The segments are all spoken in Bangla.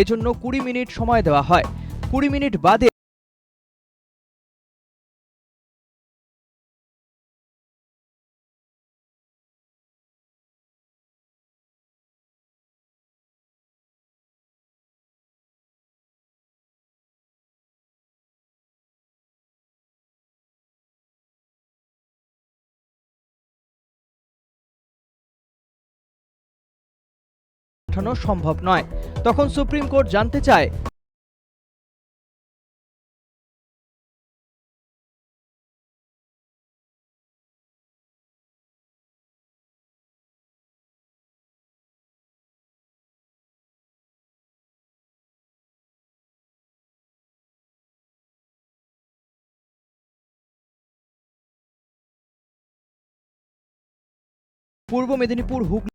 এজন্য কুড়ি মিনিট সময় দেওয়া হয়। কুড়ি মিনিট বাদে পাঠানো সম্ভব নয়। তখন সুপ্রিম কোর্ট জানতে চায় পূর্ব মেদিনীপুর হুগলি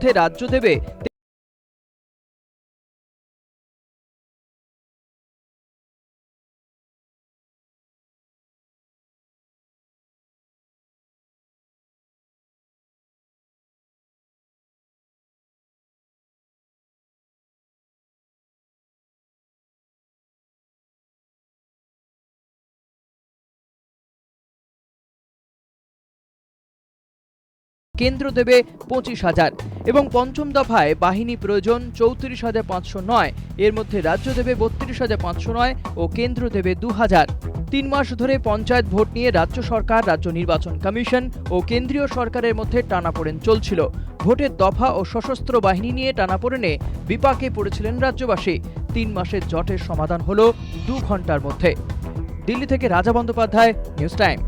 মধ্যে রাজ্য দেবে কেন্দ্র দেবে পঁচিশ হাজার। এবং পঞ্চম দফায় বাহিনী প্রয়োজন চৌত্রিশ হাজার পাঁচশো নয়। এর মধ্যে রাজ্য দেবে বত্রিশ হাজার পাঁচশো নয় ও কেন্দ্র দেবে দু হাজার। তিন মাস ধরে পঞ্চায়েত ভোট নিয়ে রাজ্য সরকার, রাজ্য নির্বাচন কমিশন ও কেন্দ্রীয় সরকারের মধ্যে টানাপোড়েন চলছিল। ভোটের দফা ও সশস্ত্র বাহিনী নিয়ে টানাপোড়েনে বিপাকে পড়েছিলেন রাজ্যবাসী। তিন মাসের জটের সমাধান হল দু ঘণ্টার মধ্যে। দিল্লি থেকে রাজা বন্দ্যোপাধ্যায়, নিউজ টাইম।